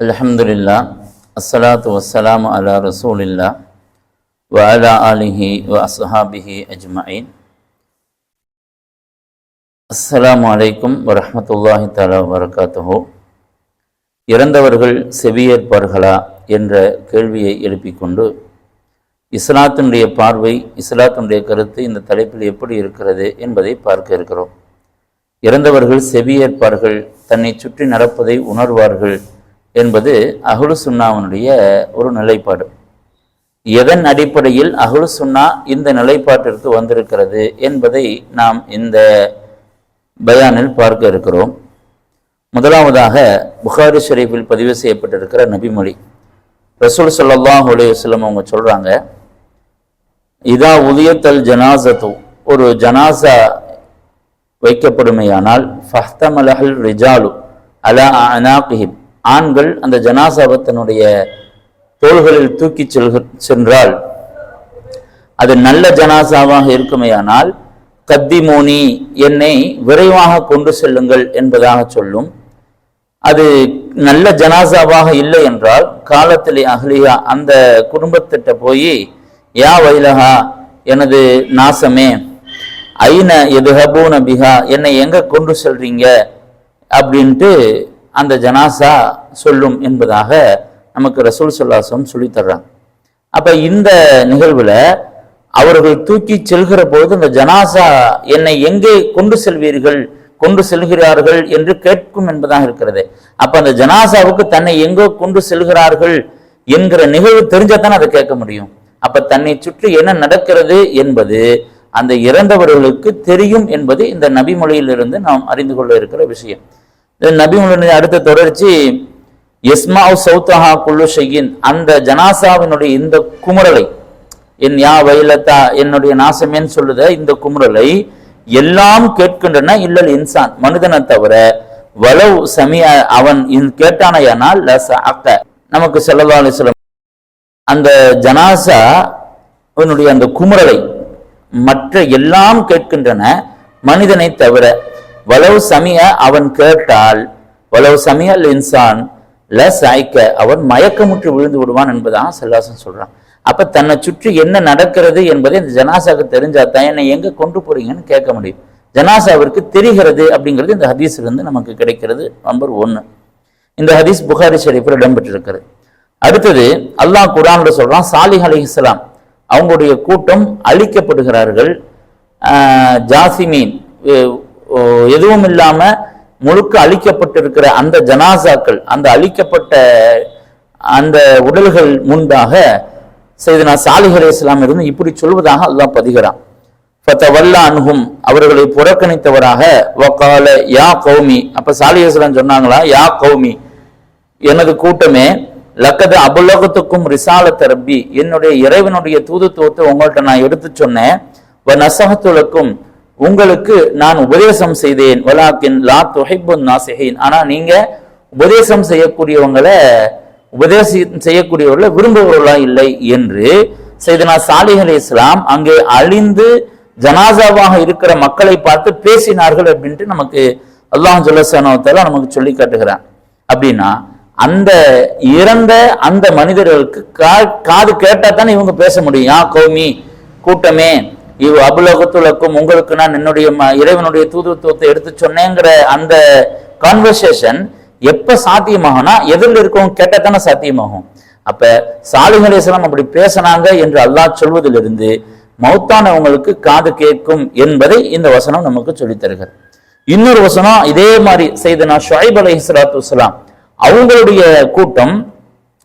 அலமதுல்லா அஸ்ஸலாத்து வssalamu அலா ரசூலில்லா வ அலா ஆலிஹி வ அஸ்ஹாபிஹி அஜ்மயின் அஸ்ஸலாமு அலைக்கும் வரஹமத்துல்லாஹி தலா வரகாத்துஹோ இறந்தவர்கள் செவியேற்பார்களா என்ற கேள்வியை எழுப்பிக்கொண்டு இஸ்லாத்தினுடைய பார்வை இஸ்லாத்தினுடைய கருத்து இந்த தலைப்பில் எப்படி இருக்கிறது என்பதை பார்க்க இருக்கிறோம். இறந்தவர்கள் செவியேற்பார்கள் தன்னை சுற்றி நடப்பதை உணர்வார்கள் என்பது அகுலு சுன்னாவினுடைய ஒரு நிலைப்பாடு. எதன் அடிப்படையில் அகுலு சுன்னா இந்த நிலைப்பாட்டிற்கு வந்திருக்கிறது என்பதை நாம் இந்த பயானில் பார்க்க இருக்கிறோம். முதலாவதாக புகாரி ஷெரீஃபில் பதிவு செய்யப்பட்டிருக்கிற நபிமொழி. ரசூல் ஸல்லல்லாஹு அலைஹி அவங்க சொல்கிறாங்க இதா உதயத்தல் ஜனாசத்து ஒரு ஜனாசா வைக்கப்படுமையானால் ஃபஹ்தமலஹல் ரிஜாலு அலா அனாகிஹிம் ஆண்கள் அந்த ஜனாசாவை தன்னுடைய தோள்களில் தூக்கிச் செல்க சென்றால் அது நல்ல ஜனாசாவாக இருக்குமேயானால் கத்திமோனி என்னை விரைவாக கொண்டு செல்லுங்கள் என்பதாக சொல்லும். அது நல்ல ஜனாசாவாக இல்லை என்றால் காலத்திலே அகலியா அந்த குடும்பத்திட்ட போய் யா வைலஹா எனது நாசமே ஐன எது ஹபூன பிகா என்னை எங்க கொண்டு செல்றீங்க? அப்படின்ட்டு அந்த ஜனாசா சொல்லும் என்பதாக நமக்கு ரசூல் சொல்லாசம் சொல்லித்தர்றாங்க அப்ப இந்த நிகழ்வுல அவர்கள் தூக்கி செல்கிற பொழுது இந்த ஜனாசா என்னை எங்கே கொண்டு செல்வீர்கள் கொண்டு செல்கிறார்கள் என்று கேட்கும் என்பதாக இருக்கிறது. அப்ப அந்த ஜனாசாவுக்கு தன்னை எங்கோ கொண்டு செல்கிறார்கள் என்கிற நிகழ்வு தெரிஞ்சாதான் அதை கேட்க முடியும். அப்ப தன்னை சுற்றி என்ன நடக்கிறது என்பது அந்த இறந்தவர்களுக்கு தெரியும் என்பது இந்த நபிமொழியிலிருந்து நாம் அறிந்து கொள்ள இருக்கிற விஷயம். இந்த அடுத்த தொடர்ச்சி எஸ்மாவ் சௌத்தஹா குல்லு ஷையின். அந்த ஜனாசாவினுடைய இந்த குமுறலை என் யா வயலத்தா என்னுடைய நாசமேன்னு சொல்லுத? இந்த குமுறலை எல்லாம் கேட்கின்றன இல்லல் இன்சான் மனிதனை தவிர வலவு சமிய அவன் கேட்டானையானால் அக்க நமக்கு செல்லல்லா அலிஸ்லம் அந்த ஜனாசா அவனுடைய அந்த குமுறலை மற்ற எல்லாம் கேட்கின்றன மனிதனை தவிர வலவு சமிய அவன் கேட்டால் வலவு சமியல் இன்சான் ல சாய்க்க அவன் மயக்கமுற்று விழுந்து விடுவான் என்பதான் செல்லாசன் சொல்றான். அப்ப தன்னை சுற்றி என்ன நடக்கிறது என்பதை இந்த ஜனாசாவுக்கு தெரிஞ்சா தான் என்னை எங்க கொண்டு போறீங்கன்னு கேட்க முடியும். ஜனாசாவிற்கு தெரிகிறது அப்படிங்கிறது இந்த ஹதீஸ்ல இருந்து நமக்கு கிடைக்கிறது நம்பர் ஒன்னு. இந்த ஹதீஸ் புகாரி ஷெரீஃபில் இடம்பெற்றிருக்கிறது. அடுத்தது அல்லாஹ் குரானோட சொல்றான் சாலிஹ் அலி இஸ்லாம் அவங்களுடைய கூட்டம் அழிக்கப்படுகிறார்கள் ஜாசிமீன் எதுவும் இல்லாம முழுக்க அழிக்கப்பட்டிருக்கிற அந்த ஜனாசாக்கள் அந்த அழிக்கப்பட்ட அந்த உடல்கள் முன்பாக செய்தனா சாலிஹ் அலி இஸ்லாம் இருந்து இப்படி சொல்வதாக அல்லாஹ் பதிகிறான். ஃபத்தவல்லா அன்ஹும் அவர்களை புறக்கணித்தவராக வக்கால யா கௌமி அப்ப சாலிஹ் இஸ்லாம் சொன்னாங்களா யா கௌமி எனது கூட்டமே லக்கது அபுலகத்துக்கும் ரிசாலத் தரப்பி என்னுடைய இறைவனுடைய தூதுத்துவத்தை உங்கள்கிட்ட நான் எடுத்து சொன்னேன் வ நசகத்துலக்கும் உங்களுக்கு நான் உபதேசம் செய்தேன். வலாக்கின் லா துஹைபுன் நாசிஹீன். ஆனால் நீங்கள் உபதேசம் செய்யக்கூடியவங்களை உபதேசம் செய்யக்கூடியவர்களை விரும்புபவர்களா இல்லை என்று செய்தனா சாலிஹ் அலி இஸ்லாம் அங்கே அழிந்து ஜனாசாவாக இருக்கிற மக்களை பார்த்து பேசினார்கள் அப்படின்ட்டு நமக்கு அல்லாஹ் ஜுல்லசானவத்தால நமக்கு சொல்லி காட்டுகிறான். அப்படின்னா அந்த இறந்த அந்த மனிதர்களுக்கு காது கேட்டால் தானே இவங்க பேச முடியும். யா கௌமி கூட்டமே இவ் அபுலகத்துலக்கும் உங்களுக்கு நான் என்னுடைய இறைவனுடைய தூதுத்துவத்தை எடுத்து சொன்னேங்கிற அந்த கான்வர்சேஷன் எப்ப சாத்தியமாகும்னா எதிரில் இருக்கும் கேட்டதானே சாத்தியமாகும். அப்ப சாலிஹ் அப்படி பேசினாங்க என்று அல்லாஹ் சொல்வதிலிருந்து மௌத்தானவங்களுக்கு காது கேட்கும் என்பதை இந்த வசனம் நமக்கு சொல்லித்தருகிறது இன்னொரு வசனம் இதே மாதிரி செய்தனா ஷுஐப் அலி இஸ்லாத்து வலாம் அவங்களுடைய கூட்டம்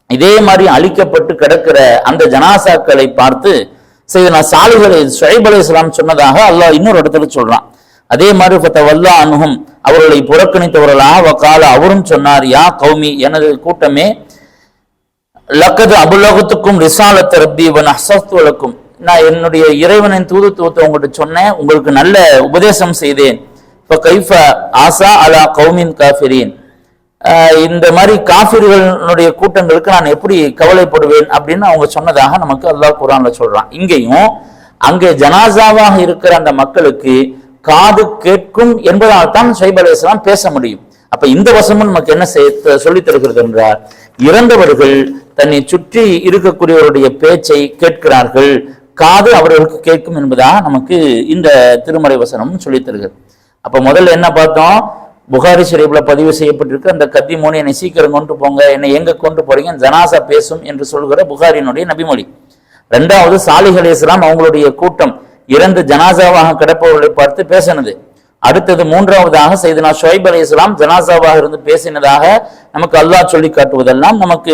இதே மாதிரி அழிக்கப்பட்டு கிடக்கிற அந்த ஜனாசாக்களை பார்த்து செய்தனா சாலிகளை ஷுஐப் அலி இஸ்லாம் சொன்னதாக அல்லாஹ் இன்னொரு இடத்துல சொல்றான். அதே மாதிரி வல்லா அனுகும் அவர்களை புறக்கணித்தவர்களாக வக்கால அவரும் சொன்னார் யா கௌமி எனது கூட்டமே லக்கது அபுலகத்துக்கும் ரிசாலத் ரப்பி வன் அசஸ்துவலுக்கும் நான் என்னுடைய இறைவனின் தூதுத்துவத்தை உங்கள்கிட்ட சொன்னேன் உங்களுக்கு நல்ல உபதேசம் செய்தேன். இப்போ கைஃப ஆசா அலா கௌமின் காஃபிரீன். இந்த மாதிரி காஃபிர்களுடைய கூட்டங்களுக்கு நான் எப்படி கவலைப்படுவேன் அப்படின்னு அவங்க சொன்னதாக நமக்கு அல்லாஹ் குரான்ல சொல்றான். இங்கேயும் அங்கே ஜனாசாவாக இருக்கிற அந்த மக்களுக்கு காது கேட்கும் என்பதால் தான் ஷைப் அலி இஸ்லாம் பேச முடியும். அப்ப இந்த வசமும் நமக்கு என்ன செய்ய சொல்லித் தருகிறது என்றால் இறந்தவர்கள் தன்னை சுற்றி இருக்கக்கூடியவருடைய பேச்சை கேட்கிறார்கள் காது அவர்களுக்கு கேட்கும் என்பதாக நமக்கு இந்த திருமறை வசனம் சொல்லி தருகிறது. அப்ப முதல்ல என்ன பார்த்தோம்? புகாரி ஷரீஃப்ல பதிவு செய்யப்பட்டிருக்கு. அந்த கத்தி மூணு என்னை சீக்கிரம் கொண்டு போங்க என்னை எங்க கொண்டு போறீங்க? ஜனாசா பேசும் என்று சொல்கிற புகாரினுடைய நபிமொழி. ரெண்டாவது சாலிஹ் அலி இஸ்லாம் அவங்களுடைய கூட்டம் இறந்து ஜனாசாவாக கிடப்பவர்களை பார்த்து பேசினது. அடுத்தது மூன்றாவதாக செய்தனா ஷொய்ப் அலி இஸ்லாம் ஜனாசாவாக இருந்து பேசினதாக நமக்கு அல்லாஹ் சொல்லி காட்டுவதெல்லாம் நமக்கு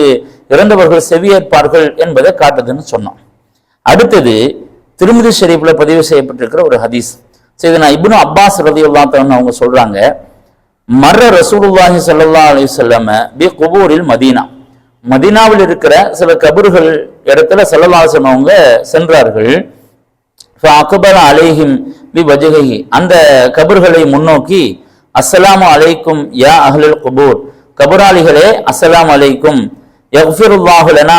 இறந்தவர்கள் செவியேற்பார்கள் என்பதை காட்டுதுன்னு சொன்னோம். அடுத்தது திருமதி ஷெரீஃப்ல பதிவு செய்யப்பட்டிருக்கிற ஒரு ஹதீஸ். செய்தனா இப்னு அப்பாஸ் ரதி அவங்க சொல்றாங்க மர்ர ரசூலுல்லாஹி சல்லா அலி வஸல்லம் பி குபூரில் மதீனா. மதீனாவில் இருக்கிற சில கபர்கள் இடத்துல செல்லலாசன் அவங்க சென்றார்கள். அக்பர அலேஹிம் பி வஜகஹி அந்த கபர்களை முன்னோக்கி அஸ்ஸலாமு அலைக்கும் யா அஹ்லுல் குபூர். கபுராளிகளே அஸ்ஸலாம் அலைக்கும். யக்ஃபிருல்லாஹு லனா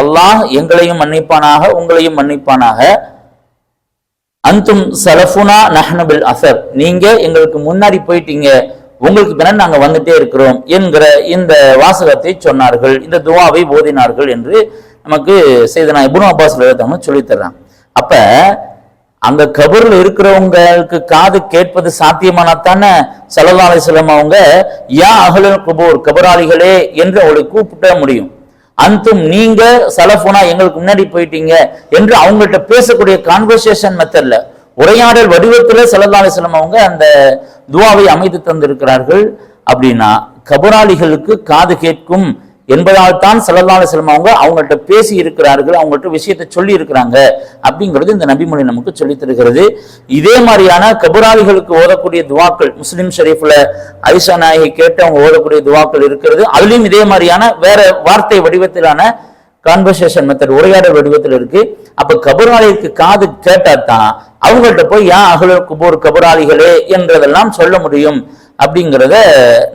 அல்லாஹ் எங்களையும் மன்னிப்பானாக உங்களையும் மன்னிப்பானாக. அந்தும் சலஃபுனா நஹ்னபில் அசர். நீங்க எங்களுக்கு முன்னாடி போயிட்டீங்க. உங்களுக்கு பின்னர் நாங்கள் வந்துட்டே இருக்கிறோம் என்கிற இந்த வாசகத்தை சொன்னார்கள் இந்த துவாவை ஓதினார்கள் என்று நமக்கு செய்தனா இப்னு அப்பாஸ் ரலியல்லாஹு சொல்லி அப்ப அங்க கபரில் இருக்கிறவங்களுக்கு காது கேட்பது சாத்தியமானத்தானே தானே? அலைஹி அவங்க யா அஹ்லுல் குபூர் கபராளிகளே என்று அவளை கூப்பிட முடியும். அந்தும் நீங்க சலஃபுனா எங்களுக்கு முன்னாடி போயிட்டீங்க என்று அவங்கள்ட்ட பேசக்கூடிய கான்வர்சேஷன் மெத்தட்ல உரையாடல் வடிவத்தில் சல்லல்லாஹு அலைஹி அவங்க அந்த துவாவை அமைத்து தந்திருக்கிறார்கள். அப்படின்னா கபராளிகளுக்கு காது கேட்கும் என்பதால் தான் சல்லல்லாஹு அலைஹி அவங்க அவங்கள்ட்ட பேசி இருக்கிறார்கள் அவங்கள்ட்ட விஷயத்தை சொல்லி இருக்கிறாங்க அப்படிங்கிறது இந்த நபிமொழி நமக்கு சொல்லி தருகிறது. இதே மாதிரியான கபராளிகளுக்கு ஓதக்கூடிய துவாக்கள் முஸ்லிம் ஷெரீஃபில் ஐஷா நாயகி கேட்டு அவங்க ஓதக்கூடிய துவாக்கள் இருக்கிறது. அதுலேயும் இதே மாதிரியான வேற வார்த்தை வடிவத்திலான கான்வர்சேஷன் மெத்தட் உரையாடல் வடிவத்தில் இருக்கு. அப்ப கபராளிக்கு காது கேட்டா தான் அவங்கள்ட்ட போய் ஏன் அகல குபூர் கபராளிகளே என்றதெல்லாம் சொல்ல முடியும். அப்படிங்கிறத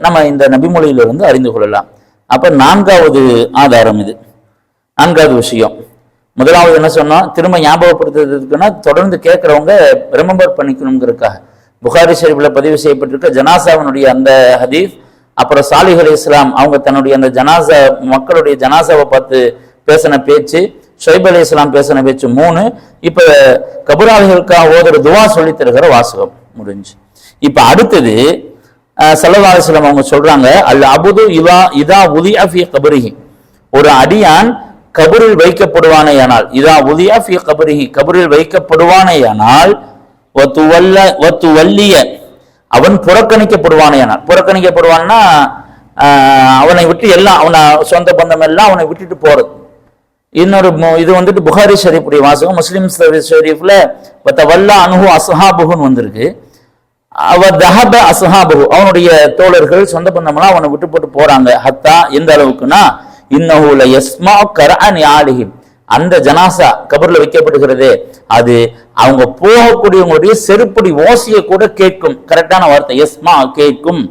நம்ம இந்த நபிமொழியிலிருந்து அறிந்து கொள்ளலாம். அப்ப நான்காவது ஆதாரம் இது. நான்காவது விஷயம். முதலாவது என்ன சொன்னோம் திரும்ப ஞாபகப்படுத்துறதுக்குன்னா தொடர்ந்து கேட்கறவங்க ரிமெம்பர் பண்ணிக்கணுங்கிறதுக்காக. புகாரி ஷெரீஃபில் பதிவு செய்யப்பட்டிருக்க ஜனாசாவினுடைய அந்த ஹதீஃப் அப்புறம் சாலிஹ் அலி இஸ்லாம் அவங்க தன்னுடைய அந்த ஜனாசா மக்களுடைய ஜனாசாவை பார்த்து பேசின பேச்சு ஷொய்ப் அலி இஸ்லாம் பேசின பேச்சு மூணு. இப்ப கபுராளிகளுக்காக ஓதுற துவா சொல்லி தருகிற வாசகம் முடிஞ்சு. இப்ப அடுத்தது சல்லா அலிஸ்லாம் அவங்க சொல்றாங்க அல் அபுது இதா இதா உதியா ஃபி கபரிஹி. ஒரு அடியான் கபரில் வைக்கப்படுவானேயானால் இதா உதியா ஃபி கபரிஹி கபரில் வைக்கப்படுவானேயானால் ஒத்து வல்ல ஒத்து வல்லிய அவன் புறக்கணிக்கப்படுவானேயானால் புறக்கணிக்கப்படுவான்னா அவனை விட்டு எல்லாம் அவனை சொந்த பந்தம் எல்லாம் அவனை விட்டுட்டு போறது. இன்னொரு இது வந்துட்டு புகாரி ஷரீஃபுடைய வாசகம் முஸ்லிம் ஷரீஃப்ல வல்லா அனுகு அசஹாபுகுன்னு வந்திருக்கு. அவ தஹப அஸ்ஹாபுகு அவனுடைய தோழர்கள் சொந்த பந்தமெல்லாம் அவனை விட்டு போட்டு போறாங்க. ஹத்தா எந்த அளவுக்குன்னா இன்னஹூல யஸ்மா கரஅன் யாலிஹிம் அந்த ஜனாசா கபர்ல வைக்கப்படுகிறது. அது அவங்க போகக்கூடியவங்களுடைய செருப்படி ஓசையை கூட கேட்கும். கரெக்டான வார்த்தை. யஸ்மா கேட்கும்.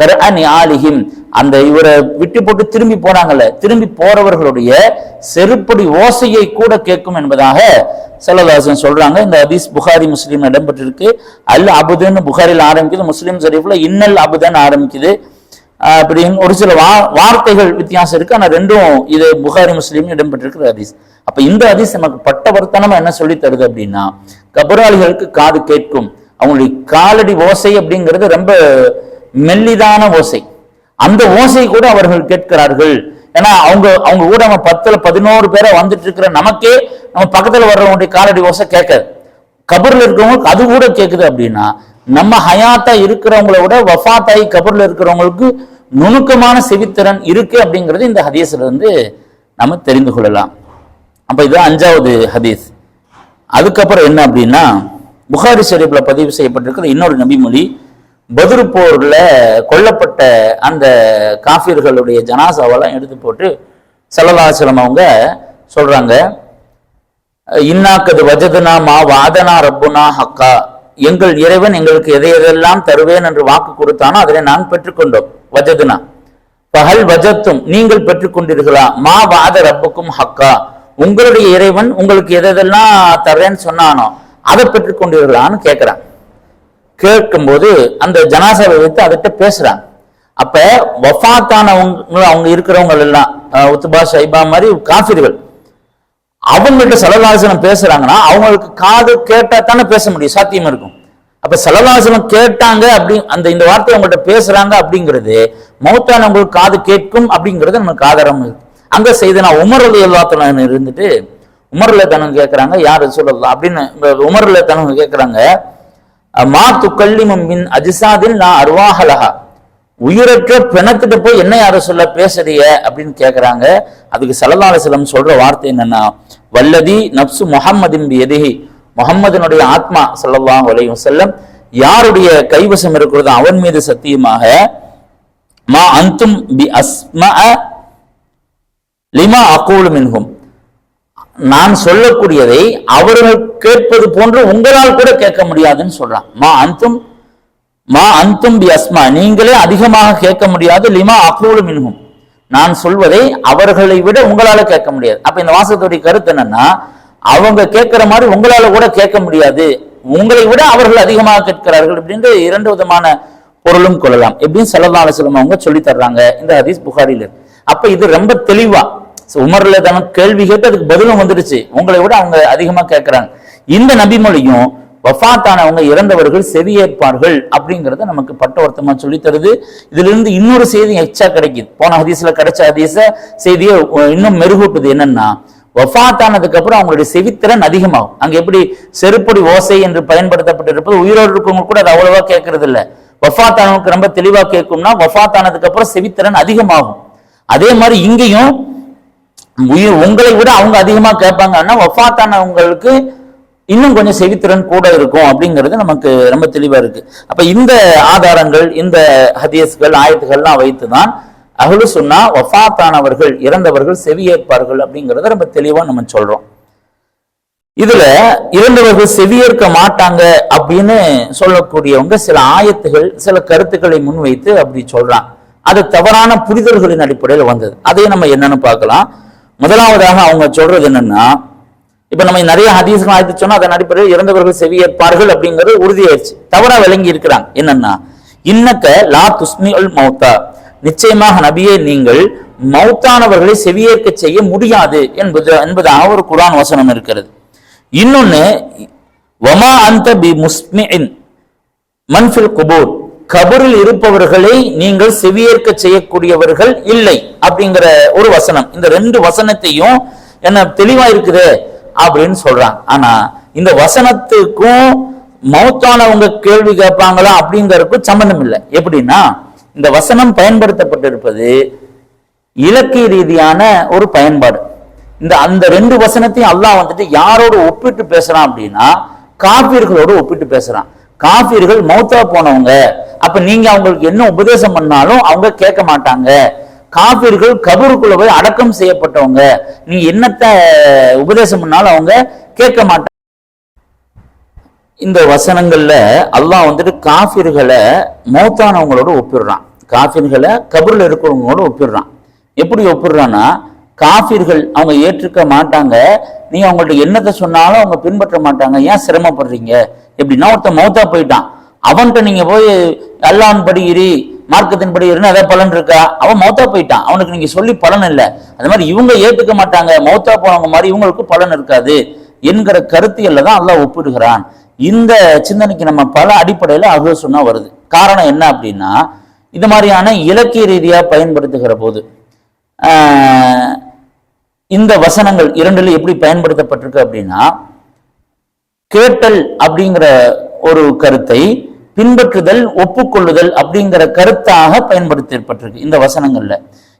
கரஅன் ஆலிஹிம். அந்த இவரை விட்டு போட்டு திரும்பி போனாங்கல்ல. திரும்பி போறவர்களுடைய செருப்படி ஓசையை கூட கேட்கும் என்பதாக செல்லதாசன் சொல்றாங்க. இந்த ஹதீஸ் புகாரி முஸ்லீம் இடம்பெற்றிருக்கு. அல் அபுதன் புகாரில் ஆரம்பிக்குது முஸ்லீம் ஷரீஃப்ல இன்னல் அபுதன் ஆரம்பிக்குது. அப்படின்னு ஒரு சில வா வார்த்தைகள் வித்தியாசம் இருக்கு. ஆனா ரெண்டும் இது புகாரி முஸ்லீம் இடம்பெற்றிருக்கிற ஹதீஸ். அப்ப இந்த ஹதீஸ் நமக்கு பட்டவர்த்தனமா என்ன சொல்லி தருது அப்படின்னா கபராளிகளுக்கு காது கேட்கும். அவங்களுடைய காலடி ஓசை அப்படிங்கிறது ரொம்ப மெல்லிதான ஓசை. அந்த ஓசை கூட அவர்கள் கேட்கிறார்கள். ஏன்னா அவங்க அவங்க கூட நம்ம பத்துல பதினோரு பேரை வந்துட்டு இருக்கிற நமக்கே நம்ம பக்கத்துல வர்றவங்களுடைய காலடி ஓசை கேட்காது. கபர்ல இருக்கிறவங்களுக்கு அது கூட கேட்குது அப்படின்னா நம்ம ஹயாத்தா இருக்கிறவங்கள விட வஃபாத்தாயி கபர்ல இருக்கிறவங்களுக்கு நுணுக்கமான செவித்திறன் இருக்கு அப்படிங்கிறது இந்த ஹதீஸ்ல இருந்து நம்ம தெரிந்து கொள்ளலாம். அப்ப இது அஞ்சாவது ஹதீஸ். அதுக்கப்புறம் என்ன அப்படின்னா புகாரி ஷரீஃப்ல பதிவு செய்யப்பட்டிருக்கிற இன்னொரு நபிமொழி பதுரு போர்ல கொல்லப்பட்ட அந்த காஃபிர்களுடைய ஜனாசாவெல்லாம் எடுத்து போட்டு சல்லல்லாஹு அவங்க சொல்றாங்க இன்னாக்கது வஜதுனா மா வாதனா ரப்புனா ஹக்கா. எங்கள் இறைவன் எங்களுக்கு எதை எதெல்லாம் தருவேன் என்று வாக்கு கொடுத்தானோ அதனை நான் பெற்றுக்கொண்டோம். வஜதுனா. பகல் வஜத்தும் நீங்கள் பெற்றுக்கொண்டீர்களா? மா வாத ரப்புக்கும் ஹக்கா. உங்களுடைய இறைவன் உங்களுக்கு எதெல்லாம் தர்றேன்னு சொன்னானோ அதை பெற்றுக்கொண்டீர்களான்னு கேட்கிறான் கேட்கும்போது அந்த ஜனாசாவை வைத்து அதட்ட பேசுறாங்க. அப்ப வஃபாத்தானவங்க அவங்க இருக்கிறவங்க எல்லாம் உத்துபா ஷைபா மாதிரி காஃபிர்கள் அவங்கள்ட்ட சலலாசனம் பேசுறாங்கன்னா அவங்களுக்கு காது கேட்டா தானே பேச முடியும் சாத்தியம் இருக்கும். அப்ப சலலாசனம் கேட்டாங்க அப்படி அந்த இந்த வார்த்தை அவங்கள்ட்ட பேசுறாங்க அப்படிங்கிறது மௌத்தானவங்களுக்கு காது கேட்கும் அப்படிங்கிறது நமக்கு ஆதாரம் இருக்கு. அங்க செய்து நான் உமரது எல்லாத்தனம் இருந்துட்டு உமர்ல தனம் கேட்கறாங்க யார் சொல்லலாம் அப்படின்னு உமர்ல தனம் கேட்கறாங்க மா துக்கல்லிமும் மின் அஜிசாதில் நான் அருவாஹலஹா உயிரற்ற பிணத்திட்ட போய் என்ன யார சொல்ல பேசுறிய அப்படின்னு கேட்குறாங்க அதுக்கு சலதாலசலம் சொல்ற வார்த்தை என்னன்னா வல்லதி நப்சு முஹம்மதின் எதிகி முகம்மதினுடைய ஆத்மா ஸல்லல்லாஹு வலையும் செல்லம் யாருடைய கைவசம் இருக்கிறதோ அவன் மீது சத்தியமாக மா அந்தும் பி அஸ்ம லிமா அகூலு மின்ஹும். நான் சொல்லக்கூடியதை அவர்கள் கேட்பது போன்று உங்களால் கூட கேட்க முடியாதுன்னு சொல்றான். மா அந்தும் மா அந்தும் பி அஸ்மா. நீங்களே அதிகமாக கேட்க முடியாது. லிமா அகூலு மின்ஹும். நான் சொல்வதை அவர்களை விட உங்களால கேட்க முடியாது. அப்ப இந்த வாசத்துடைய கருத்து என்னன்னா அவங்க கேட்கிற மாதிரி உங்களால கூட கேட்க முடியாது. உங்களை விட அவர்கள் அதிகமாக கேட்கிறார்கள் அப்படின்ற இரண்டு விதமான பொருளும் கொள்ளலாம். எப்படின்னு சல்லல்லாஹு அலைஹி அவங்க சொல்லி தர்றாங்க. இந்த ஹதீஸ் புகாரில இருக்கு. அப்ப இது ரொம்ப தெளிவா உமர்ல தனக்கு கேள்வி கேட்டு அதுக்கு பதிலும் வந்துடுச்சு. உங்களை விட அவங்க அதிகமா கேட்குறாங்க இந்த நபிமொழியும் வஃபாத்தானவங்க இறந்தவர்கள் செவியேற்பார்கள் அப்படிங்கிறத நமக்கு பட்ட பட்டவர்த்தமா சொல்லி தருது. இதுல இருந்து இன்னொரு செய்தி எச்சா கிடைக்குது. போன ஹதீஸ்ல கிடைச்ச ஹதீஸ செய்தியை இன்னும் மெருகூட்டுது என்னன்னா வஃபாத்தானதுக்கு அப்புறம் அவங்களுடைய செவித்திறன் அதிகமாகும். அங்க எப்படி செருப்படி ஓசை என்று பயன்படுத்தப்பட்டிருப்பது உயிரோடு இருக்கவங்க கூட அது அவ்வளவா கேட்கறது இல்ல வஃபாத்தானவங்களுக்கு ரொம்ப தெளிவா கேட்கும்னா வஃபாத்தானதுக்கு அப்புறம் செவித்திறன் அதிகமாகும். அதே மாதிரி இங்கேயும் உயிர் உங்களை விட அவங்க அதிகமா கேட்பாங்கன்னா வஃபாத்தானவங்களுக்கு இன்னும் கொஞ்சம் செவித்திறன் கூட இருக்கும் அப்படிங்கிறது நமக்கு ரொம்ப தெளிவா இருக்கு. அப்ப இந்த ஆதாரங்கள் இந்த ஹதீஸ்கள் ஆயத்துகள்லாம் வைத்துதான் அகலு சொன்னா வஃபாத்தானவர்கள் இறந்தவர்கள் செவியேற்பார்கள் அப்படிங்கறத ரொம்ப தெளிவா நம்ம சொல்றோம். இதுல இறந்தவர்கள் செவியேற்க மாட்டாங்க அப்படின்னு சொல்லக்கூடியவங்க சில ஆயத்துகள் சில கருத்துக்களை முன்வைத்து அப்படி சொல்றான். அது தவறான புரிதல்களின் அடிப்படையில் வந்தது. அதையும் நம்ம என்னன்னு பார்க்கலாம். முதலாவதாக அவங்க சொல்றது என்னன்னா இப்ப நம்ம நிறைய ஹதீஸ்கள் ஆயத்து சொன்னா அதன் அடிப்படையில் இறந்தவர்கள் செவியேற்பார்கள் அப்படிங்கிறது உறுதியாயிருச்சு. தவறா விளங்கி இருக்கிறாங்க. என்னன்னா இன்னக்க லா துஸ்மியுல் மௌத்தா. நிச்சயமாக நபியே நீங்கள் மௌத்தானவர்களை செவியேற்க செய்ய முடியாது என்பது என்பதாக ஒரு குரான் வசனம் இருக்கிறது. இன்னொன்னு வமா அந்த பி முஸ்மின் மன்ஃபில் குபூர். கபரில் இருப்பவர்களை நீங்கள் செவியேற்க செய்யக்கூடியவர்கள் இல்லை அப்படிங்கிற ஒரு வசனம். இந்த ரெண்டு வசனத்தையும் என்ன தெளிவா இருக்குது அப்படின்னு சொல்றான் ஆனா இந்த வசனத்துக்கும் மௌத்தானவங்க கேள்வி கேட்பாங்களா அப்படிங்கறதுக்கும் சம்பந்தம் இல்லை. எப்படின்னா இந்த வசனம் பயன்படுத்தப்பட்டிருப்பது இலக்கிய ரீதியான ஒரு பயன்பாடு. இந்த அந்த ரெண்டு வசனத்தையும் அல்லாஹ் வந்துட்டு யாரோட ஒப்பிட்டு பேசுறான் அப்படின்னா காப்பீர்களோடு ஒப்பிட்டு பேசுறான். காபீர்கள் மௌத்தா போனவங்க. அப்ப நீங்க அவங்களுக்கு என்ன உபதேசம் பண்ணாலும் அவங்க கேட்க மாட்டாங்க. காபீர்கள் கபூருக்குள்ள போய் அடக்கம் செய்யப்பட்டவங்க. நீ என்னத்த உபதேசம் பண்ணாலும் அவங்க கேட்க மாட்டாங்க இந்த வசனங்கள்ல அல்லாஹ் வந்துட்டு காஃபிர்களை மௌத்தானவங்களோட ஒப்பிடுறான். காஃபிர்களை கபூர்ல இருக்கிறவங்களோட ஒப்பிடுறான். எப்படி ஒப்பிடுறான்னா காஃபிர்கள் அவங்க ஏற்றுக்க மாட்டாங்க. நீ அவங்கள்ட்ட என்னத்தை சொன்னாலும் அவங்க பின்பற்ற மாட்டாங்க. ஏன் சிரமப்படுறீங்க? எப்படின்னா ஒருத்தன் மௌத்தா போயிட்டான். அவன்கிட்ட நீங்க போய் அல்லான் படி இரு மார்க்கத்தின் படி இருன்னு பலன் இருக்கா? அவன் மௌத்தா போயிட்டான். அவனுக்கு நீங்க சொல்லி பலன் இல்லை. அது மாதிரி இவங்க ஏற்றுக்க மாட்டாங்க. மௌத்தா போனவங்க மாதிரி இவங்களுக்கு பலன் இருக்காது என்கிற கருத்தியல்ல தான் அல்லாஹ் ஒப்பிடுகிறான். இந்த சிந்தனைக்கு நம்ம பல அடிப்படையில அக சொன்னா வருது. காரணம் என்ன அப்படின்னா இது மாதிரியான இலக்கிய ரீதியா பயன்படுத்துகிற போது இந்த வசனங்கள் இரண்டுல எப்படி பயன்படுத்தப்பட்டிருக்கு அப்படின்னா கேட்டல் அப்படிங்கிற ஒரு கருத்தை பின்பற்றுதல் ஒப்புக்கொள்ளுதல் அப்படிங்கிற கருத்தாக பயன்படுத்தப்பட்டிருக்கு இந்த வசனங்கள்ல.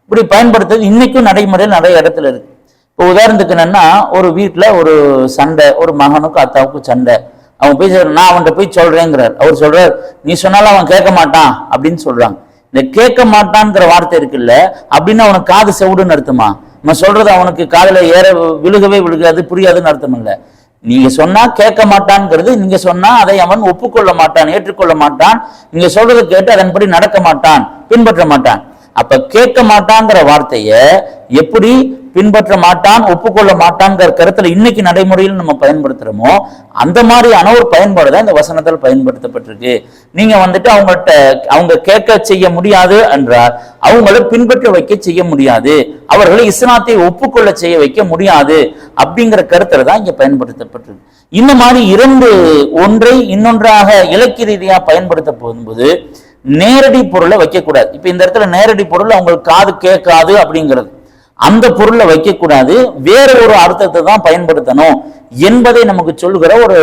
இப்படி பயன்படுத்துறது இன்னைக்கும் நடைமுறையில் நிறைய இடத்துல இருக்கு. இப்போ உதாரணத்துக்கு என்னன்னா ஒரு வீட்டில் ஒரு சண்டை ஒரு மகனுக்கும் அத்தாவுக்கும் சண்டை. அவன் போய் நான் அவன்கிட்ட போய் சொல்றேங்கிறார். அவர் சொல்றார் நீ சொன்னாலும் அவன் கேட்க மாட்டான் அப்படின்னு சொல்றாங்க. இந்த கேட்க மாட்டான்ங்கிற வார்த்தை இருக்குல்ல அப்படின்னு அவனுக்கு காது செவுடுன்னு அர்த்தமா? நம்ம சொல்றது அவனுக்கு காதுல ஏற விழுகவே விழுகாது புரியாதுன்னு அர்த்தம் இல்லை. நீங்க சொன்னா கேட்க மாட்டான்ங்கிறது நீங்க சொன்னா அதை அவன் ஒப்புக்கொள்ள மாட்டான் ஏற்றுக்கொள்ள மாட்டான். நீங்க சொல்றதை கேட்டு அதன்படி நடக்க மாட்டான் பின்பற்ற மாட்டான். அப்ப கேட்க மாட்டாங்கிற வார்த்தைய எப்படி பின்பற்ற மாட்டான் ஒப்புக்கொள்ள மாட்டான்ங்கிற கருத்துல இன்னைக்கு நடைமுறையில் நம்ம பயன்படுத்துறோமோ அந்த மாதிரியான ஒரு பயன்பாடு தான் இந்த வசனத்தில் பயன்படுத்தப்பட்டிருக்கு. நீங்க வந்துட்டு அவங்கள்ட்ட அவங்க கேட்க செய்ய முடியாது என்றால் அவங்கள பின்பற்ற வைக்க செய்ய முடியாது. அவர்களை இஸ்லாத்தை ஒப்புக்கொள்ள செய்ய வைக்க முடியாது அப்படிங்கிற கருத்துல தான் இங்க பயன்படுத்தப்பட்டிருக்கு. இந்த மாதிரி இரண்டு ஒன்றை இன்னொன்றாக இலக்கிய ரீதியாக பயன்படுத்த போகும்போது நேரடி பொருளை வைக்கக்கூடாது. இப்போ இந்த இடத்துல நேரடி பொருள் அவங்களுக்கு காது கேட்காது அப்படிங்கிறது. அந்த பொருளை வைக்கக்கூடாது. வேற ஒரு அர்த்தத்தை தான் பயன்படுத்தணும் என்பதை நமக்கு சொல்லுகிற ஒரு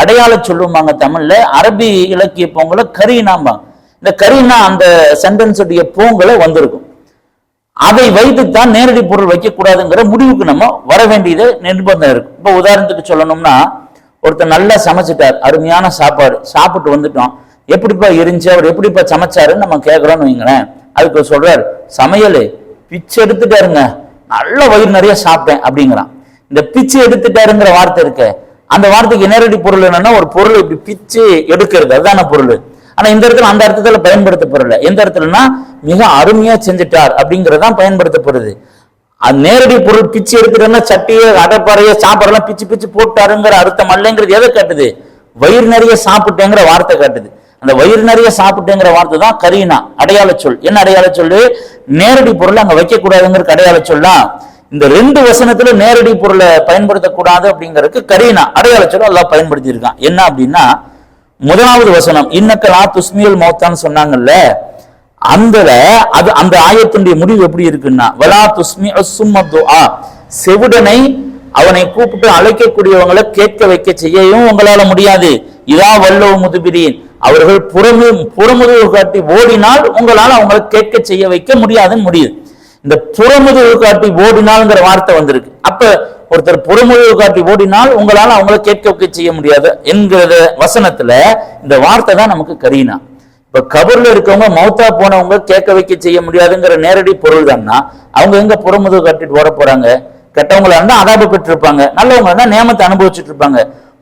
அடையாள சொல்லுவாங்க தமிழ்ல. அரபி இலக்கிய பொங்கல கரீனாம்பாங்க. இந்த கரீனா அந்த சென்டென்ஸுடைய பூங்கலை வந்திருக்கும். அதை வைத்துத்தான் நேரடி பொருள் வைக்கக்கூடாதுங்கிற முடிவுக்கு நம்ம வர வேண்டியது நிர்பந்தம் இருக்கு. இப்போ உதாரணத்துக்கு சொல்லணும்னா ஒருத்தர் நல்லா சமைச்சிட்டார். அருமையான சாப்பாடு. சாப்பிட்டு வந்துட்டோம். எப்படிப்பா இருந்துச்சு? அவர் எப்படிப்பா சமைச்சாருன்னு நம்ம கேட்குறோம்னு வைங்களேன். அதுக்கு சொல்றாரு சமையல் பிச்சை எடுத்துட்டாருங்க நல்ல வயிறு நிறைய சாப்பிட்டேன் அப்படிங்கிறான். இந்த பிச்சை எடுத்துட்டாருங்கிற வார்த்தை இருக்கு. அந்த வார்த்தைக்கு நேரடி பொருள் என்னன்னா ஒரு பொருள் இப்படி பிச்சு எடுக்கிறது. அதுதான பொருள். ஆனா இந்த இடத்துல அந்த அர்த்தத்துல பயன்படுத்தப்படல. எந்த இடத்துலன்னா மிக அருமையா செஞ்சுட்டார் அப்படிங்கறதான் பயன்படுத்தப்படுது. அது நேரடி பொருள் பிச்சு எடுக்கிறதுனா சட்டியை அடப்பாறைய சாப்பாடெல்லாம் பிச்சு பிச்சு போட்டாருங்கிற அர்த்தம் அல்லங்கிறது எதை காட்டுது? வயிறு நிறைய சாப்பிட்டேங்கிற வார்த்தை காட்டுது. அந்த வயிறு நிறைய சாப்பிட்டேங்கிற வார்த்தை தான் கரீனா அடையாள சொல் என்ன அடையாள சொல்லு நேரடி பொருளை அங்க வைக்க கூடாதுங்கிற அடையாள சொல்லலாம் இந்த ரெண்டு வசனத்துல நேரடி பொருளை பயன்படுத்தக்கூடாது அப்படிங்கிறதுக்கு கரீனா அடையாள சொல் எல்லாம் பயன்படுத்தி இருக்கான் என்ன அப்படின்னா முதலாவது வசனம் இன்னக்க லா துஸ்மியல் மௌத்தான்னு சொன்னாங்கல்ல அந்த அது அந்த ஆயத்தினுடைய முடிவு எப்படி இருக்குன்னா வலா துஸ்மி சும்ம துஆ செவிடனை அவனை கூப்பிட்டு அழைக்கக்கூடியவங்களை கேட்க வைக்க செய்யவும் உங்களால முடியாது. இதா வல்லோ முதுபிரீன். அவர்கள் புறமு புறமுதுகு காட்டி ஓடினால் உங்களால் அவங்களை கேட்க செய்ய வைக்க முடியாதுன்னு முடியுது. இந்த புறமுதுகு காட்டி ஓடினால்ங்கிற வார்த்தை வந்திருக்கு. அப்ப ஒருத்தர் புறமுதுகு காட்டி ஓடினால் உங்களால் அவங்கள கேட்க வைக்க செய்ய முடியாது என்கிற வசனத்துல இந்த வார்த்தை தான் நமக்கு கரீனா. இப்ப கபர்ல இருக்கவங்க மௌத்தா போனவங்க கேட்க வைக்க செய்ய முடியாதுங்கிற நேரடி பொருள் தான்னா அவங்க எங்க புறமுதுகு காட்டிட்டு ஓட போறாங்க? கெட்டவங்களா இருந்தா அதாபு பெற்றிருப்பாங்க. நல்லவங்க இருந்தா நியமத்தை அனுபவிச்சுட்டு இருப்பாங்க.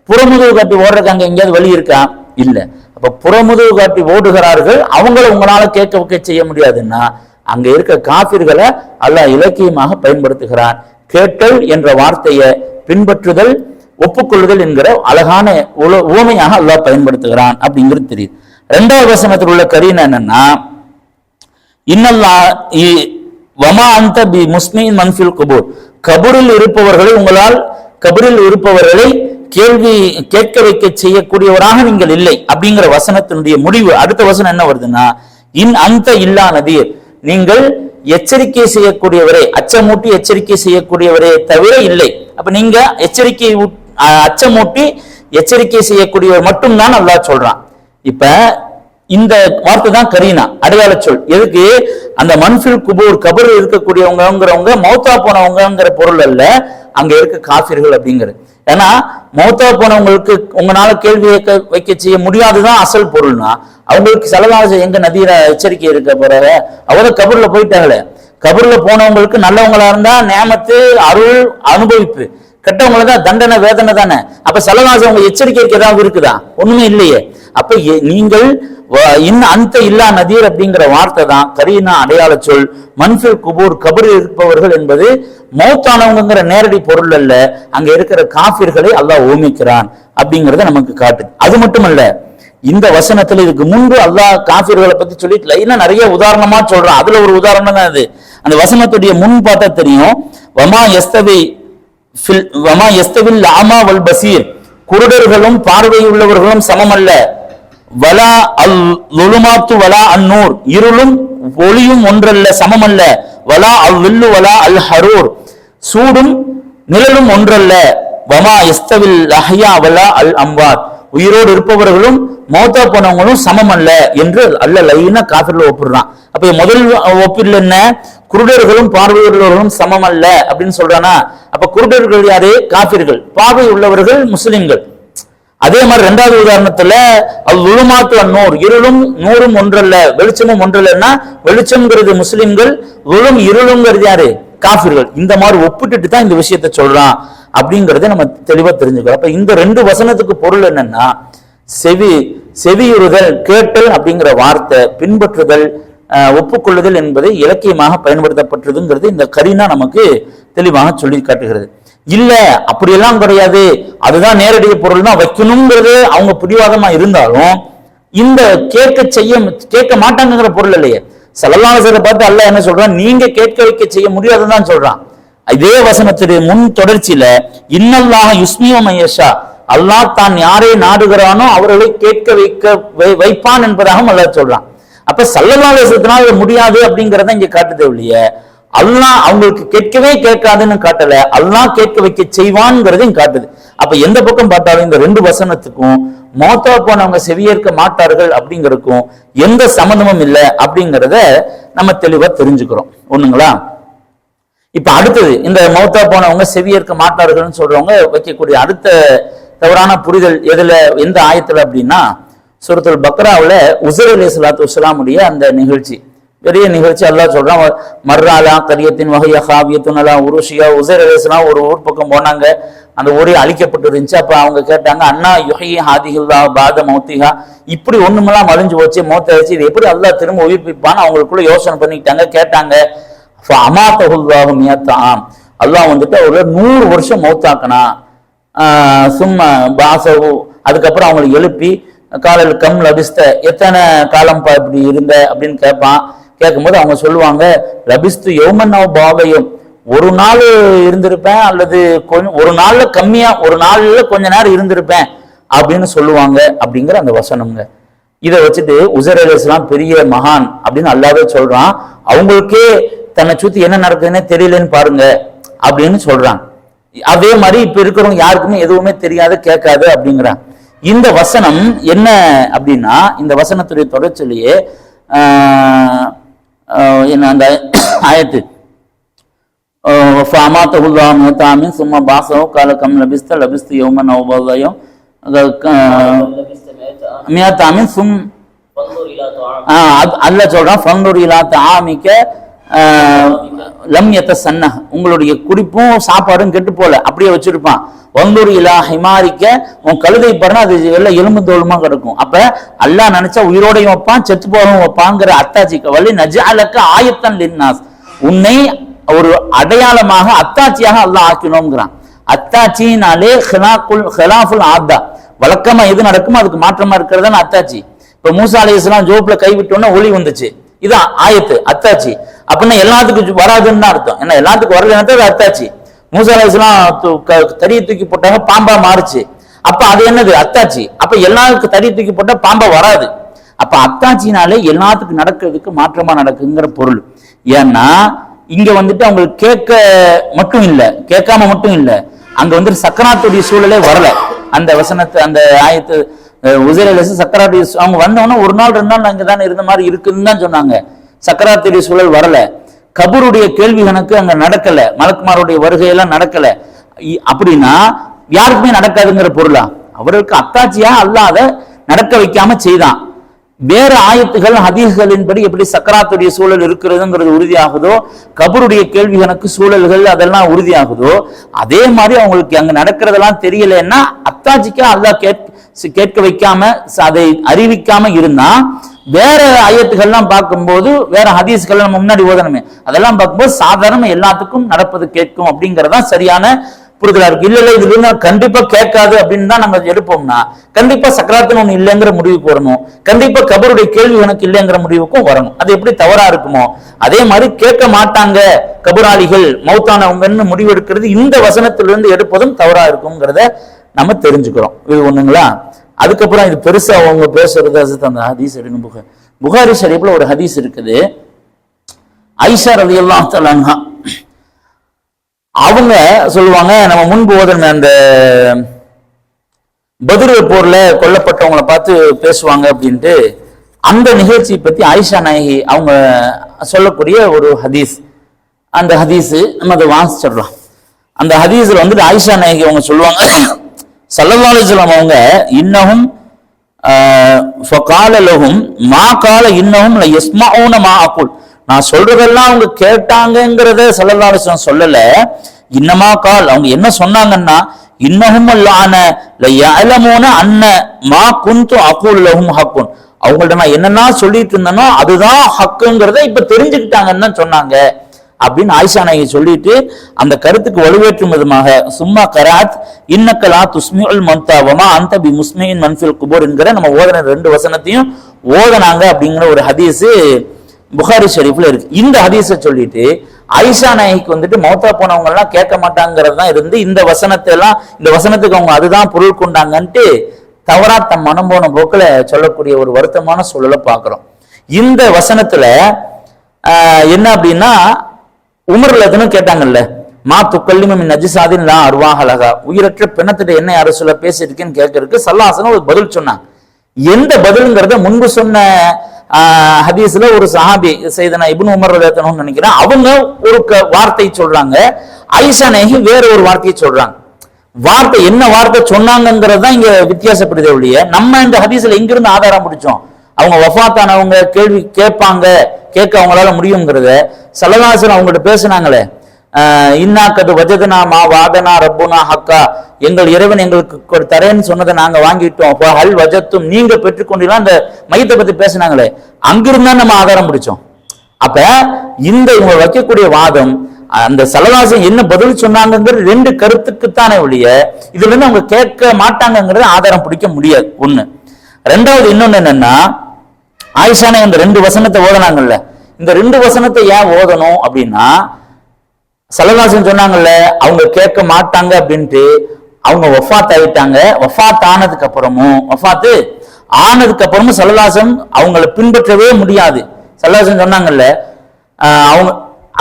புறமுதுகு காட்டி ஓடுறதுக்கு அங்க எங்கேயாவது வழி இருக்கா? இல்லை. அப்போ புறமுதுகு காட்டி ஓடுகிறார்கள் அவங்கள உங்களால் கேட்க வைக்க செய்ய முடியாதுன்னா அங்கே இருக்க காபிர்களை அல்லாஹ் இலக்கியமாக பயன்படுத்துகிறான். கேட்டல் என்ற வார்த்தையை பின்பற்றுதல் ஒப்புக்கொள்ளுதல் என்கிற அழகான உல- உவமையாக அல்லாஹ் பயன்படுத்துகிறான் அப்படிங்கிறது தெரியுது. ரெண்டாவது வசனத்தில் உள்ள கரீனா என்னன்னா இன்னல்லா இ- வமா அந்த பி முஸ்மின் மன்ஃபில் கபூர். கபூரில் இருப்பவர்களை உங்களால் கபூரில் இருப்பவர்களை கேள்வி கேட்க வைக்க செய்யக்கூடியவராக நீங்கள் இல்லை அப்படிங்கிற வசனத்தினுடைய முடிவு. அடுத்த வசனம் என்ன வருதுன்னா இன் அந்த இல்லா நதீர். நீங்கள் எச்சரிக்கை செய்யக்கூடியவரே அச்சமூட்டி எச்சரிக்கை செய்யக்கூடியவரே தவிர இல்லை. அப்ப நீங்க எச்சரிக்கை அஹ் அச்சமூட்டி எச்சரிக்கை செய்யக்கூடியவர் மட்டும்தான் நல்லா சொல்றான். இப்ப இந்த வார்த்தை தான் கரீனா அடையாள சொல். எதுக்கு? அந்த மன்ஃபில் குபூர் கபர் இருக்கக்கூடியவங்கிறவங்க மௌத்தா போனவங்கங்கிற பொருள் அல்ல அங்க இருக்க காஃபிர்கள் அப்படிங்கிறது. ஏன்னா மௌத்தா போனவங்களுக்கு உங்களால கேள்வி வைக்க செய்ய முடியாதுதான் அசல் பொருள்னா அவங்களுக்கு செலவாக எங்க நதியில எச்சரிக்கை இருக்க போறாங்க அவரை கபூர்ல போயிட்டாங்களே கபூர்ல போனவங்களுக்கு நல்லவங்களா இருந்தா நேமத்து அருள் அனுபவிப்பு. கெட்டவங்களுக்கு தான் தண்டனை வேதனை தானே? அப்ப செலவாசம் உங்க எச்சரிக்கைக்கு ஏதாவது இருக்குதா? ஒண்ணுமே இல்லையே. அப்ப நீங்கள் வ- இன்னும் அந்த இல்லா நதீர் அப்படிங்கிற வார்த்தை தான் கரீனா அடையாள சொல். மன்ஃபில் குபூர் கபர் இருப்பவர்கள் என்பது மௌத்தானவங்கிற நேரடி பொருள் அல்ல. அங்க இருக்கிற காஃபிர்களை அல்லாஹ் ஓமிக்கிறான் அப்படிங்கறத நமக்கு காட்டுது அது மட்டுமல்ல இந்த வசனத்துல இதுக்கு முன்பு அல்லாஹ் காஃபிர்களை பத்தி சொல்லிட்டு லைனா நிறைய உதாரணமா சொல்றான். அதுல ஒரு உதாரணம் தான் அது அந்த வசனத்துடைய முன் பார்த்தா தெரியும். வமா எஸ்தவி வமா எஸ்தவில் ஆமா வல் பசீர். குருடர்களும் பார்வையுள்ளவர்களும் சமமல்ல. வலா அல் லுலுமாத்து வலா அந்நூர் இருளும் ஒளியும் ஒன்றல்ல சமமல்ல. வலா அல் வில்லு வலா அல் ஹரூர். சூடும் நிழலும் ஒன்றல்ல. வமா எஸ்தவில் அஹ்யா வலா அல் அம்பார் உயிரோடு இருப்பவர்களும் மௌத்தா போனவங்களும் சமம் அல்ல என்று அல்ல லைனா காஃபிர்ல ஒப்பிடுறான். அப்ப முதல் ஒப்பிடல என்ன? குருடர்களும் பார்வையுள்ளவர்களும் சமம் அல்ல அப்படின்னு சொல்றானா? அப்ப குருடர்கள் யாரு? காபிர்கள் பார்வை உள்ளவர்கள் முஸ்லிம்கள். அதே மாதிரி ரெண்டாவது உதாரணத்துல அது உளுமாத்து நூறு இருளும் நூறும் ஒன்றல்ல. வெளிச்சமும் ஒன்றல்லன்னா வெளிச்சம்ங்கிறது முஸ்லிம்கள் உளும் இருளுங்கிறது யாரு? காஃபிர்கள். இந்த மாதிரி ஒப்பிட்டுட்டு தான் இந்த விஷயத்தை சொல்றான். அப்படிங்கிறத நம்ம தெளிவா தெரிஞ்சுக்கிறோம் அப்ப இந்த ரெண்டு வசனத்துக்கு பொருள் என்னன்னா செவி செவியுறுதல் கேட்டல் அப்படிங்கிற வார்த்தை பின்பற்றுதல் ஒப்புக்கொள்ளுதல் என்பதை இலக்கியமாக பயன்படுத்தப்பட்டதுங்கிறது இந்த கரினா நமக்கு தெளிவாக சொல்லி காட்டுகிறது. இல்ல அப்படியெல்லாம் கிடையாது. அதுதான் நேரடி பொருள் தான் வைக்கணுங்கிறது அவங்க பிடிவாதமா இருந்தாலும் இந்த கேட்க செய்ய கேட்க மாட்டாங்கங்கிற பொருள் இல்லையே. சலல்லாசரை பார்த்து அல்ல என்ன சொல்றான்? நீங்க கேட்க வைக்க செய்ய முடியாதுன்னு சொல்றான். இதே வசனத்துடைய முன் தொடர்ச்சியில இன்னல்லாக யுஸ்மியோ மையஷா. அல்லாஹ் தான் யாரை நாடுகிறானோ அவர்களை கேட்க வைக்க வை- வைப்பான் என்பதாகவும் அல்லாஹ் சொல்றான். அப்ப சல்லல்லாஹு முடியாது அப்படிங்கறத இங்க காட்டுது இல்லையே அல்லாஹ் அவங்களுக்கு கேட்கவே கேட்காதுன்னு காட்டல அல்லாஹ் கேட்க வைக்க செய்வான்ங்கிறதையும் காட்டுது. அப்ப எந்த பக்கம் பார்த்தாலும் இந்த ரெண்டு வசனத்துக்கும் மோத்தா போனவங்க செவியேற்க மாட்டார்கள் அப்படிங்கறதுக்கும் எந்த சம்மந்தமும் இல்லை அப்படிங்கிறத நம்ம தெளிவா தெரிஞ்சுக்கிறோம். ஒண்ணுங்களா? இப்ப அடுத்தது இந்த மௌத்தா போனவங்க செவியேற்க மாட்டார்கள்னு சொல்றவங்க வைக்கக்கூடிய அடுத்த தவறான புரிதல் எதுல எந்த ஆயத்துல அப்படின்னா சுரத்துல் பக்ராவில் உசர் அலி சலாத்து வசலாமுடைய அந்த நிகழ்ச்சி. பெரிய நிகழ்ச்சி எல்லாம் சொல்றான் மர்ராலா கரியத்தின் வகையா ஹாவியத்துன் உருஷியா. உசர் அலிஸ்லாம் ஒரு ஊர் பக்கம் போனாங்க. அந்த ஊரே அழிக்கப்பட்டு இருந்துச்சு அப்ப அவங்க கேட்டாங்க அண்ணா யுஹி ஹாதிஹில்லா பாத மௌத்திகா இப்படி ஒண்ணுமெல்லாம் மறைஞ்சு போச்சு மௌத்த வச்சு இது எப்படி அல்லாஹ் திரும்ப உயிர்ப்பிப்பான்னு அவங்களுக்குள்ள யோசனை பண்ணிக்கிட்டாங்க. கேட்டாங்க அமாத்தகுல்லாஹு மியத்தாம் அல்லாஹ் வந்துட்டு அவர் நூறு வருஷம் மௌத்தாக்கனா சும்மா பாசவு அதுக்கப்புறம் அவங்களை எழுப்பி காலையில் கம் லபிஸ்த எத்தனை காலம் இப்படி இருந்த அப்படின்னு கேட்பான் கேட்கும்போது அவங்க சொல்லுவாங்க லபிஸ்து யௌமன் பாவையும் ஒரு நாள் இருந்திருப்பேன் அல்லது கொஞ்சம் ஒரு நாள்ல கம்மியா ஒரு நாள்ல கொஞ்ச நேரம் இருந்திருப்பேன் அப்படின்னு சொல்லுவாங்க அப்படிங்கிற அந்த வசனம்ங்க. இதை வச்சுட்டு உசர் அலிஸ்லாம் பெரிய மகான் அப்படின்னு அல்லாவே சொல்றான். அவங்களுக்கே தன்னை சுத்தி என்ன நடக்குதுன்னே தெரியலன்னு பாருங்க அப்படின்னு சொல்றாங்க. அதே மாதிரி இப்ப இருக்கிறவங்க யாருக்குமே எதுவுமே தெரியாது கேட்காது அப்படிங்கிறாங்க. இந்த வசனம் என்ன அப்படின்னா இந்த வசனத்துடைய தொடர்ச்சியிலேயே என்ன அந்த ஆயத்து. ஃபாமா தகுல்லாமி தாமி சும்மா பாசோ காலக்கம் லபிஸ்த லபிஸ்து யோம நவோதயம் மியா தாமி சும் அல்ல சொல்றான் ஃபந்தூர் இலா ஆமிக்க லம் எத்த சன்ன உங்களுடைய குடிப்பும் சாப்பாடும் கெட்டு போல. அப்படியே வச்சிருப்பான். வந்தூர் இலா ஹிமாரிக்க உன் கழுதை பாருன்னா அது எல்லாம் எலும்பு தோலுமா கிடக்கும். அப்ப அல்லாஹ் நினைச்சா உயிரோடையும் வைப்பான் செத்து போகவும் வைப்பாங்கிற அத்தாச்சி வழி நஜாலக்க ஆயத்தன் லின்னாஸ். உன்னை ஒரு அடையாளமாக அத்தாட்சியாக அல்லாஹ் ஆக்கினோங்கிறான் அத்தாட்சினாலே ஹிலாக்குல் ஹிலாஃபுல் ஆத்தா. வழக்கமா எது நடக்குமோ அதுக்கு மாற்றமா இருக்கிறதான அத்தாச்சி. இப்ப மூசா அலி இஸ்லாம் ஜோப்ல கைவிட்டோன்னா ஒளி வந்துச்சு. இதான் ஆயத்து அத்தாச்சி. அப்படின்னா எல்லாத்துக்கும் வராதுன்னு தான் அர்த்தம். ஏன்னா எல்லாத்துக்கும் வரலன்னா அது அத்தாச்சி. மூசா தறியை க- தூக்கி போட்டாங்க பாம்பா மாறுச்சு. அப்ப அது என்னது? அத்தாச்சி. அப்ப எல்லாருக்கும் தறியை தூக்கி போட்டா பாம்பா வராது. அப்ப அத்தாச்சினாலே எல்லாத்துக்கும் நடக்கிறதுக்கு மாற்றமா நடக்குங்கிற பொருள். ஏன்னா இங்க வந்துட்டு அவங்களுக்கு கேட்க மட்டும் இல்லை. கேட்காம மட்டும் இல்லை. அங்க வந்துட்டு சக்கராத்துடைய சூழலே வரல. அந்த வசனத்தை அந்த ஆயத்து உசரலசு சக்கராத்துடைய அவங்க வந்தவொன்னே ஒரு நாள் ரெண்டு நாள் அங்கே தானே இருந்த மாதிரி இருக்குன்னு தான் சொன்னாங்க. சக்கராத்துடைய சூழல் வரல. கபூருடைய கேள்வி கணக்கு அங்க நடக்கல. மலக்குமாருடைய வருகையெல்லாம் நடக்கல. அப்படின்னா யாருக்குமே நடக்காதுங்கிற பொருளா? அவருக்கு அத்தாட்சியா அல்லாத நடக்க வைக்காம செய்தான். வேற ஆயத்துகள் ஹதீஸ்களின்படி எப்படி சக்கராத்துடைய சூழல் இருக்கிறதுங்கிறது உறுதியாகுதோ கபருடைய கேள்வி கணக்கு சூழல்கள் அதெல்லாம் உறுதியாகுதோ அதே மாதிரி அவங்களுக்கு அங்க நடக்கிறதெல்லாம் தெரியலன்னா அத்தாட்சிக்கா அல்லாஹ் கேட் கேட்க வைக்காம அதை அறிவிக்காம இருந்தா வேற ஆயத்துகள்லாம் பார்க்கும்போது வேற ஹதீஸ்கள் நம்ம முன்னாடி ஓதணுமே. அதெல்லாம் பார்க்கும்போது சாதாரண எல்லாத்துக்கும் நடப்பது கேட்கும் அப்படிங்கறதா சரியான புரிதலா இருக்கு. இல்ல இல்ல இது இருந்தா கண்டிப்பா கேட்காது அப்படின்னு தான் நம்ம எடுப்போம்னா கண்டிப்பா சக்கராத்துன்னு ஒண்ணு இல்லைங்கிற முடிவுக்கு வரணும். கண்டிப்பா கபருடைய கேள்வி எனக்கு இல்லைங்கிற முடிவுக்கும் வரணும். அது எப்படி தவறா இருக்குமோ அதே மாதிரி கேட்க மாட்டாங்க கபுராளிகள் மௌத்தானவங்கன்னு முடிவெடுக்கிறது இந்த வசனத்திலிருந்து எடுப்பதும் தவறா இருக்குங்கிறத நம்ம தெரிஞ்சுக்கிறோம். இது ஒண்ணுங்களா? அதுக்கப்புறம் இது பெருசா அவங்க பேசுறது அது அந்த ஹதீஸ் எடுங்க புக புகாரி ஷரீஃப்ல ஒரு ஹதீஸ் இருக்குது. ஐஷா ரவி எல்லாம் அவங்க சொல்லுவாங்க நம்ம முன்பு ஓதன அந்த பதிரு போர்ல கொல்லப்பட்டவங்கள பார்த்து பேசுவாங்க அப்படின்ட்டு அந்த நிகழ்ச்சியை பத்தி ஆயிஷா நாயகி அவங்க சொல்லக்கூடிய ஒரு ஹதீஸ். அந்த ஹதீஸ் நம்ம அதை வாசிச்சிடலாம். அந்த ஹதீஸ்ல வந்துட்டு ஆயிஷா நாயகி அவங்க சொல்லுவாங்க சல்லல்லாஹு அவங்க இன்னஹும் ஃபகால மா கால இன்னஹும் எஸ்மாவுன மா அக்குள் நான் சொல்றதெல்லாம் அவங்க கேட்டாங்கங்கிறத சல்லல்லாஹு சொல்லல. இன்னமா கால். அவங்க என்ன சொன்னாங்கன்னா இன்னமும் லான ல அன்ன மா குந்து அக்குள் லஹும் ஹக்குன். அவங்கள்ட்ட நான் என்னென்ன சொல்லிட்டு இருந்தேனோ அதுதான் ஹக்குங்கிறத இப்ப தெரிஞ்சுக்கிட்டாங்கன்னு தான் சொன்னாங்க. அப்படின்னு ஆயிஷா நாயகி சொல்லிட்டு அந்த கருத்துக்கு வலுவேற்றும் விதமாக சும்மா கராத் இன்னக்கலா துஸ்மியுல் மந்தாவமா அந்த பி முஸ்மியின் மன்ஃபில் குபோர் என்கிற நம்ம ஓதன ரெண்டு வசனத்தையும் ஓதனாங்க அப்படிங்கிற ஒரு ஹதீஸு புகாரி ஷெரீஃப்ல இருக்கு. இந்த ஹதீஸை சொல்லிட்டு ஆயிஷா நாயகிக்கு வந்துட்டு மௌத்தா போனவங்க எல்லாம் கேட்க மாட்டாங்கிறது தான் இருந்து இந்த வசனத்தை எல்லாம் இந்த வசனத்துக்கு அவங்க அதுதான் பொருள் கொண்டாங்கன்ட்டு தவறா தம் மனம் போன போக்கில் சொல்லக்கூடிய ஒரு வருத்தமான சூழலை பார்க்குறோம். இந்த வசனத்துல என்ன அப்படின்னா உமர்ல எதுன்னு கேட்டாங்கல்ல? மா துக்கல்லிமம் நஜிசாதின் லா அருவாகலகா உயிரற்ற பெண்ணத்திட்ட என்ன அரசுல பேசியிருக்கேன்னு கேட்கறதுக்கு சல்லாசனம் ஒரு பதில் சொன்னாங்க எந்த பதிலுங்கிறத முன்பு சொன்ன ஆஹ், ஹதீஸ்ல ஒரு சஹாபி செய்தனா இப்னு உமர் ரதத்தனும் நினைக்கிறேன். அவங்க ஒரு க- வார்த்தை சொல்றாங்க. ஐஷா நேகி வேற ஒரு வார்த்தையை சொல்றாங்க. வார்த்தை என்ன வார்த்தை சொன்னாங்கிறது தான் இங்க வித்தியாசப்படுதே ஒழிய நம்ம இந்த ஹதீஸ்ல எங்கிருந்து ஆதாரம் பிடிச்சோம்? அவங்க வஃபாத்தானவங்க கேள்வி கேட்பாங்க. கேட்க அவங்களால முடியுங்கிறத சலகாசன் அவங்ககிட்ட பேசுனாங்களே. ஆஹ் இன்னாக்கது வஜதனா மா வாதனா ரப்புனா ஹக்கா. எங்கள் இறைவன் எங்களுக்கு தரேன்னு சொன்னதை நாங்க வாங்கிட்டோம். அப்போ ஹல் வஜத்தும் நீங்க பெற்றுக்கொண்டீங்களா அந்த மையத்தை பத்தி பேசுனாங்களே. அங்கிருந்தா நம்ம ஆதாரம் பிடிச்சோம். அப்ப இந்த இவங்க வைக்கக்கூடிய வாதம் அந்த சலவாசம் என்ன பதில் சொன்னாங்கிறது ரெண்டு கருத்துக்குத்தானே ஒழிய இதுல இருந்து அவங்க கேட்க மாட்டாங்கங்கிறத ஆதாரம் பிடிக்க முடியாது. ஒண்ணு. ரெண்டாவது இன்னொன்னு என்னன்னா ஆயிஷானே இந்த ரெண்டு வசனத்தை ஓதனாங்கல்ல. இந்த ரெண்டு வசனத்தை ஏன் ஓதணும் அப்படின்னா சலவாசன் சொன்னாங்கல்ல அவங்க கேட்க மாட்டாங்க அப்படின்ட்டு அவங்க வஃபாத் ஆயிட்டாங்க. வஃபாத் ஆனதுக்கு அப்புறமும் வஃபாத்து ஆனதுக்கு அப்புறமும் சல்லல்லாசம் அவங்கள பின்பற்றவே முடியாது. சல்லல்லாசன் சொன்னாங்கல்ல ஆஹ் அவங்க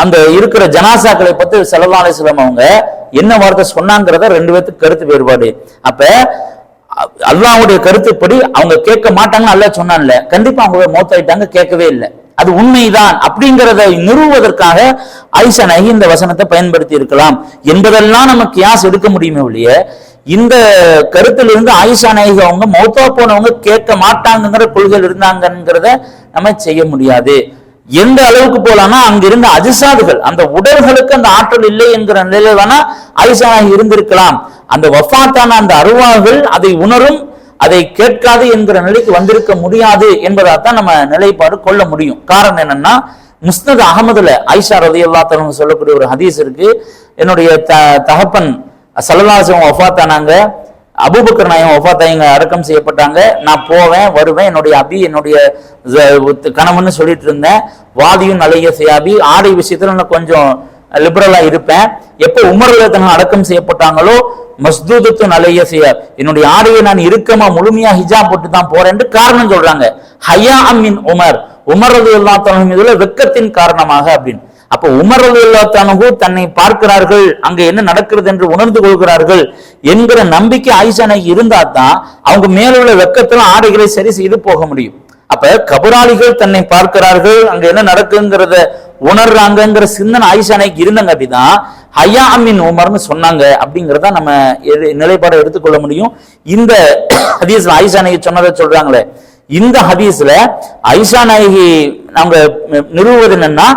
அந்த இருக்கிற ஜனாசாக்களை பத்தி சல்லல்லா அலிஸ்லாம் அவங்க என்ன வார்த்தை சொன்னாங்கிறத ரெண்டு பேர்த்துக்கு கருத்து வேறுபாடு. அப்ப அல்லாவுடைய கருத்துப்படி அவங்க கேட்க மாட்டாங்கன்னு அல்லாஹ் சொன்னான்ல. கண்டிப்பா அவங்க மௌத்தாயிட்டாங்க கேட்கவே இல்லை. அது உண்மைதான். அப்படிங்கிறத நிறுவுவதற்காக ஆயிஷா நகி இந்த வசனத்தை பயன்படுத்தி இருக்கலாம். என்பதெல்லாம் நம்ம கியாஸ் எடுக்க முடியுமே ஒழிய இந்த கருத்திலிருந்து ஆயிஷா நாயகி அவங்க மௌத்தா போனவங்க கேட்க மாட்டாங்கங்கிற கொள்கையில் இருந்தாங்கங்கிறத நம்ம செய்ய முடியாது. எந்த அளவுக்கு போலாம்னா அங்க இருந்த அஜிசாதுகள் அந்த உடல்களுக்கு அந்த ஆற்றல் இல்லை என்கிற நிலையில வேணா ஆயிஷா இருந்திருக்கலாம். அந்த வஃபாத்தான அந்த அருவாகள் அதை உணரும் அதை கேட்காது என்கிற நிலைக்கு வந்திருக்க முடியாது என்பதாத்தான் நம்ம நிலைப்பாடு கொள்ள முடியும். காரணம் என்னன்னா முஸ்னத் அகமதுல ஐஷா ரதி அல்லா சொல்லக்கூடிய ஒரு ஹதீஸ் இருக்கு. என்னுடைய த தகப்பன் சல்லல்லாசம் வஃபாத்தானாங்க அபுபக்கர் நாயம் வஃபாத் அடக்கம் செய்யப்பட்டாங்க. நான் போவேன் வருவேன். என்னுடைய அபி என்னுடைய கணவன் சொல்லிட்டு இருந்தேன். வாதியும் நலைய சியாபி. ஆடை விஷயத்துல நான் கொஞ்சம் லிபரலா இருப்பேன். எப்போ உமர்ல அடக்கம் செய்யப்பட்டாங்களோ மஸ்தூதத்து நலைய சியாப். என்னுடைய ஆடையை நான் இறுக்கமா முழுமையா ஹிஜா போட்டு தான் போறேன் காரணம் சொல்றாங்க. ஹயா அம்மின் உமர். உமரது எல்லாத்தனும் இதுல வெக்கத்தின் காரணமாக அப்படின்னு. அப்ப உமர் ரது தன்னை பார்க்கிறார்கள் அங்க என்ன நடக்கிறது என்று உணர்ந்து கொள்கிறார்கள் என்கிற நம்பிக்கை ஆயிஷா இருந்தா தான் அவங்க மேலுள்ள வெக்கத்துல ஆடைகளை சரி செய்து போக முடியும். அப்ப கபராளிகள் தன்னை பார்க்கிறார்கள் அங்க என்ன நடக்குங்கிறத உணர்றாங்கிற சிந்தனை ஆயிஷா நாயகி இருந்தங்காட்டி தான் ஹயா அமின் உமர்னு சொன்னாங்க அப்படிங்கிறத நம்ம எது- நிலைப்பாடை எடுத்துக்கொள்ள முடியும். இந்த ஹதீஸ்ல ஆயிஷானைக்கு சொன்னதை சொல்றாங்களே இந்த ஹதீஸ்ல ஐஷா நாயகி நாங்க நிறுவுவது என்னன்னா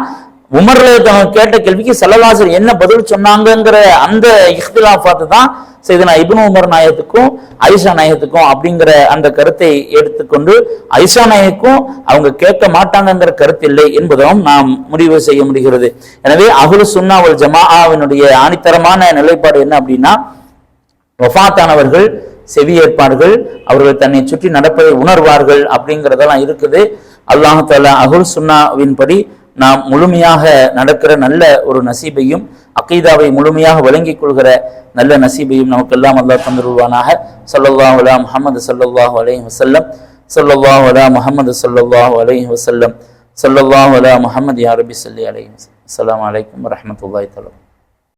உமர்ல கேட்ட கேள்விக்கு செல்லவாசர் என்ன பதில் சொன்னாங்கங்கிற அந்த இஹ்திலாஃபாத்து தான் செய்தனா இப்னு உமர் நாயத்துக்கும் ஐஷா நாயத்துக்கும் அப்படிங்கிற அந்த கருத்தை எடுத்துக்கொண்டு ஐஷா நாயக்கும் அவங்க கேட்க மாட்டாங்கங்கிற கருத்து இல்லை என்பதும் நாம் முடிவு செய்ய முடிகிறது. எனவே அகுலு சுன்னா வல் ஜமாஆவினுடைய ஆணித்தரமான நிலைப்பாடு என்ன அப்படின்னா வஃபாத்தானவர்கள் செவியேற்பார்கள் அவர்கள் தன்னை சுற்றி நடப்பதை உணர்வார்கள் அப்படிங்கிறதெல்லாம் இருக்குது. அல்லாஹ் அகுல் சுன்னாவின் சுன்னாவின்படி நாம் முழுமையாக நடக்கிற நல்ல ஒரு நசீபையும் அக்கீதாவை முழுமையாக விளங்கிக் கொள்கிற நல்ல நசீபையும் நமக்கெல்லாம் அல்லா தந்துருவானாக. சொல்லல்லா வலா முகமது ஸல்லல்லாஹு அலைஹி வசல்லம் சொல்லல்லா வலா முகமது ஸல்லல்லாஹு அலைஹி வசல்லம் சொல்லல்லா வலா முகமது யாரபி சொல்லி ஸல்லி அலைஹி வஸல்லம். அஸ்ஸலாமு அலைக்கும்